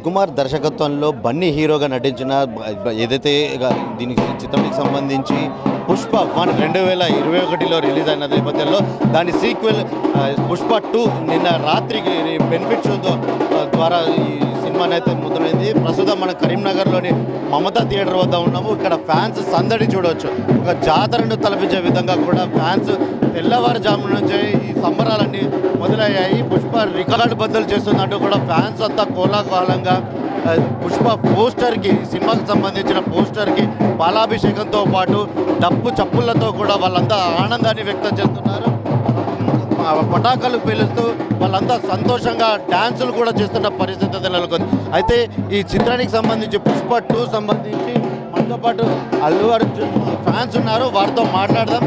సుకుమార్ దర్శకత్వంలో బన్నీ హీరోగా నటించిన ఏదైతే దీనికి చిత్రానికి సంబంధించి పుష్ప వన్ రెండు వేల ఇరవై ఒకటిలో రిలీజ్ అయిన నేపథ్యంలో దాని సీక్వెల్ పుష్ప టూ నిన్న రాత్రికి బెనిఫిట్ షో ద్వారా ఈ సినిమాని అయితే ముద్రైంది ప్రస్తుతం మన కరీంనగర్లోని మమతా థియేటర్ వద్ద ఉన్నాము. ఇక్కడ ఫ్యాన్స్ సందడి చూడవచ్చు. ఒక జాతరను తలపించే విధంగా కూడా ఫ్యాన్స్ తెల్లవారుజాము నుంచే ఈ సంబరాలన్నీ మొదలయ్యాయి. పుష్ప రికార్డు బద్దలు చేస్తున్నట్టు కూడా ఫ్యాన్స్ అంతా కోలాహలంగా పుష్ప పోస్టర్కి సినిమాకి సంబంధించిన పోస్టర్కి పాలాభిషేకంతో పాటు డప్పు చప్పులతో కూడా వాళ్ళంతా ఆనందాన్ని వ్యక్తం చేస్తున్నారు. పటాకాలు పటాకులు పేలుస్తూ వాళ్ళంతా సంతోషంగా డ్యాన్సులు కూడా చేస్తున్న పరిస్థితి నెలకొంది. అయితే ఈ చిత్రానికి సంబంధించి పుష్ప టూ సంబంధించి మనతో పాటు అల్లు అర్జున్ ఫ్యాన్స్ ఉన్నారు. వారితో మాట్లాడదాం.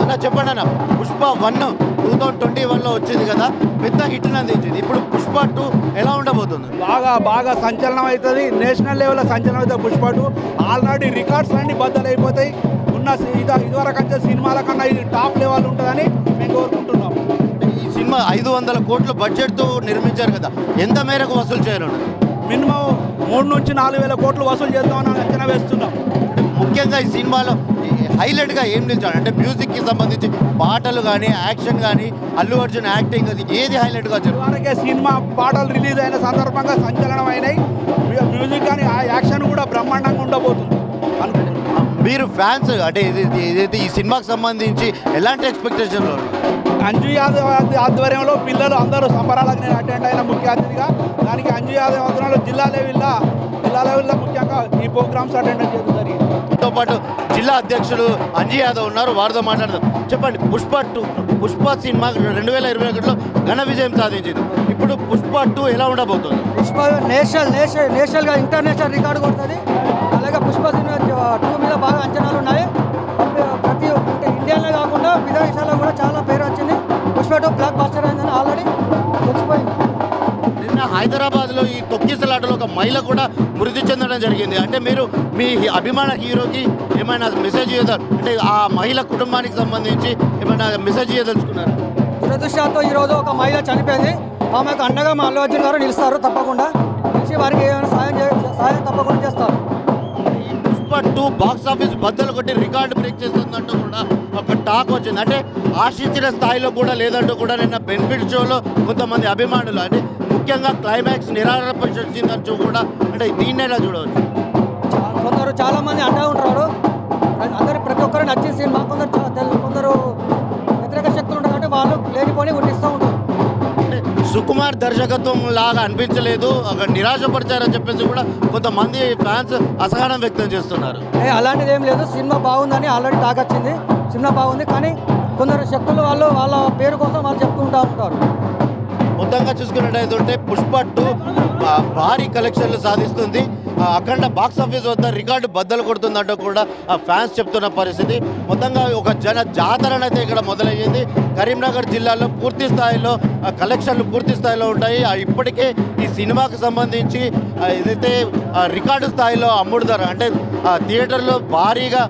అన్న చెప్పండి అన్న. Pushpa one two thousand twenty వన్లో వచ్చింది కదా పెద్ద హిట్ అందించింది ఇప్పుడు పుష్ప టూ ఎలా ఉండబోతుంది? బాగా బాగా సంచలనం అవుతుంది. నేషనల్ లెవెల్లో సంచలనం అవుతుంది పుష్ప టూ. ఆల్రెడీ రికార్డ్స్ అన్ని బద్దలు అయిపోతాయి ఉన్న సి- ఇది ఇదివరకు వచ్చే సినిమాల కన్నా ఇది టాప్ లెవెల్ ఉంటుందని మేము కోరుకుంటున్నాం. సినిమా ఐదు వందల కోట్ల బడ్జెట్తో నిర్మించారు కదా ఎంత మేరకు వసూలు చేయనున్నారు మినిమం మూడు నుంచి నాలుగు వేల కోట్లు వసూలు చేద్దామని అంచనా వేస్తున్నాం. ముఖ్యంగా ఈ సినిమాలో హైలైట్గా ఏం నిలిచాడు? అంటే మ్యూజిక్కి సంబంధించి పాటలు కానీ యాక్షన్ కానీ అల్లు అర్జున్ యాక్టింగ్ అది ఏది హైలైట్గా ఇదివరకే సినిమా పాటలు రిలీజ్ అయిన సందర్భంగా సంచలనం అయినాయి మ్యూ- మ్యూజిక్ కానీ ఆ యాక్షన్ కూడా బ్రహ్మాండంగా ఉండబోతుంది. మీరు ఫ్యాన్స్ అంటే ఇది ఏదైతే ఈ సినిమాకి సంబంధించి ఎలాంటి ఎక్స్పెక్టేషన్లు అంజు యాదవ్ ఆధ్వ- ఆధ్వర్యంలో పిల్లలు అందరూ సంబరాలకు నేను అటెండ్ అయిన ముఖ్య అతిథిగా దానికి అంజు యాదవ్ ఆధ్వర్యంలో జిల్లా లెవెల్లో జిల్లా లెవెల్లో ముఖ్యంగా ఈ ప్రోగ్రామ్స్ అటెండ్ చేయడం జరిగింది. పాటు జిల్లా అధ్యక్షులు అంజీ యాదవ్ ఉన్నారు వారితో మాట్లాడదాం. చెప్పండి పుష్ప టూ పుష్ప సినిమా రెండు వేల ఇరవై ఒకటిలో ఘన విజయం సాధించింది. ఇప్పుడు పుష్ప టూ ఎలా ఉండబోతుంది? పుష్ప నేషనల్ నేషనల్ నేషనల్గా ఇంటర్నేషనల్ రికార్డు కొడుతుంది. అలాగే పుష్ప సినిమా టూ మీద బాగా అంచనాలు ఉన్నాయి. ప్రతి అంటే ఇండియాలో కాకుండా విదేశాల్లో కూడా చాలా పుష్ప టూ బ్లాక్ బస్టర్ అయిందని ఆల్రెడీ తెలిసిపోయింది. నిన్న హైదరాబాద్లో ఈ తొక్కిసలాటలో ఒక మహిళ కూడా మృతి చెందడం జరిగింది. అంటే మీరు మీ అభిమాన హీరోకి ఏమైనా మెసేజ్ ఇవ్వదారు అంటే ఆ మహిళ కుటుంబానికి సంబంధించి ఏమైనా మెసేజ్ ఇవ్వదలుచుకున్నారు దురదృష్టాలతో ఈరోజు ఒక మహిళ చనిపోయింది. ఆమెకు అండగా మా అల్లు అర్జున్ గారు నిలుస్తారు తప్పకుండా. నిలిచి వారికి ఏమైనా సాయం చే సాయం తప్పకుండా చేస్తారు ఈ టూ బాక్స్ ఆఫీస్ బద్దలు కొట్టి రికార్డు బ్రేక్ చేస్తుందంటూ కూడా ఒక టాక్ వచ్చింది. అంటే ఆశించిన స్థాయిలో కూడా లేదంటూ కూడా నిన్న బెనిఫిట్ షోలో కొంతమంది అభిమానులు అంటే ముఖ్యంగా క్లైమాక్స్ నిరాకరించిందంటూ కూడా అంటే దీన్ని చూడవచ్చు? కొందరు చాలా మంది అంటూ సుకుమార్ దర్శకత్వం లాగా అనిపించలేదు. ఒక నిరాశపరిచారని చెప్పేసి కూడా కొంతమంది ఫ్యాన్స్ అసహనం వ్యక్తం చేస్తున్నారు. అలాంటిది ఏం లేదు. సినిమా బాగుందని ఆల్రెడీ టాక్ వచ్చింది. సినిమా బాగుంది కానీ కొందరు శక్తులు వాళ్ళు వాళ్ళ పేరు కోసం వాళ్ళు చెప్పుకుంటూ ఉంటారు. మొత్తంగా చూసుకున్నట్టయితే ఉంటే పుష్ప టూ భారీ కలెక్షన్లు సాధిస్తుంది. అఖండ బాక్స్ ఆఫీస్ వద్ద రికార్డు బద్దలు కొడుతుందంటూ కూడా ఫ్యాన్స్ చెప్తున్న పరిస్థితి. మొత్తంగా ఒక జన జాతరనైతే అయితే ఇక్కడ మొదలయ్యింది. కరీంనగర్ జిల్లాలో పూర్తి స్థాయిలో కలెక్షన్లు పూర్తి స్థాయిలో ఉంటాయి. ఆ, ఇప్పటికే ఈ సినిమాకి సంబంధించి ఏదైతే రికార్డు స్థాయిలో అమ్ముడుతారు అంటే ఆ, థియేటర్లో భారీగా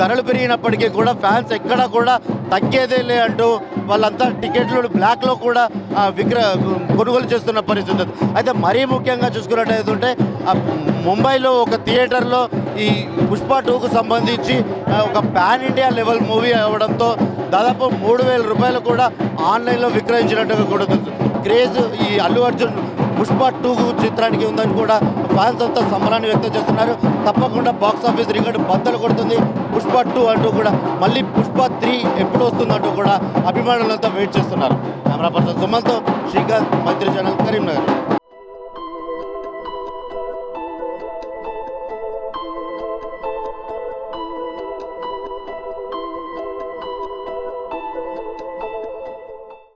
ధరలు పెరిగినప్పటికీ కూడా ఫ్యాన్స్ ఎక్కడా కూడా తగ్గేదేలే అంటూ వాళ్ళంతా టికెట్లు బ్లాక్లో కూడా విక్ర కొనుగోలు చేస్తున్న పరిస్థితి. అయితే మరీ ముఖ్యంగా చూసుకున్నట్టయితే ఉంటే ముంబైలో ఒక థియేటర్లో ఈ పుష్ప టూకు సంబంధించి ఒక పాన్ ఇండియా లెవెల్ మూవీ అవ్వడంతో దాదాపు మూడు వేల రూపాయలు కూడా ఆన్లైన్లో విక్రయించినట్టుగా కూడా క్రేజ్ ఈ అల్లు అర్జున్ పుష్ప టూ చిత్రానికి ఉందని కూడా ఫ్యాన్స్ అంతా సంబరాన్ని వ్యక్తం చేస్తున్నారు. తప్పకుండా బాక్స్ ఆఫీస్ రికార్డు బద్దలు కొడుతుంది. పుష్ప టూ అంటూ కూడా మళ్ళీ పుష్ప త్రీ ఎప్పుడు వస్తుందంటూ కూడా అభిమానులంతా వెయిట్ చేస్తున్నారు. కెమెరా పర్సన్ సుమన్తో శ్రీకాంత్ మంత్రి ఛానల్ కరీంనగర్.